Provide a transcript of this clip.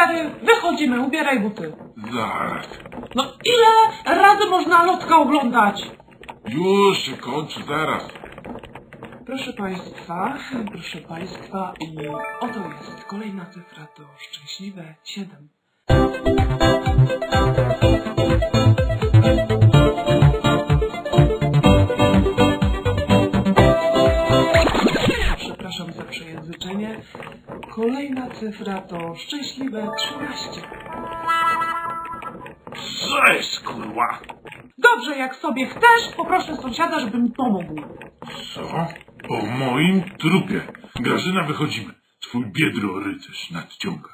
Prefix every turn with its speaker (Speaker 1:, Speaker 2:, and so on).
Speaker 1: stary, wychodzimy, ubieraj buty.
Speaker 2: Zaraz.
Speaker 1: No ile razy można lotka oglądać?
Speaker 2: Już się kończy, zaraz.
Speaker 1: Proszę Państwa, proszę Państwa i oto jest kolejna cyfra to szczęśliwe 7. Przepraszam za przejęzyczenie. Kolejna cyfra to szczęśliwe 13.
Speaker 2: Co jest, kurwa?
Speaker 1: Dobrze, jak sobie chcesz, poproszę sąsiada, żeby mi pomógł.
Speaker 2: Co? Po moim trupie. Grażyna, wychodzimy. Twój biedro rycerz nadciąga.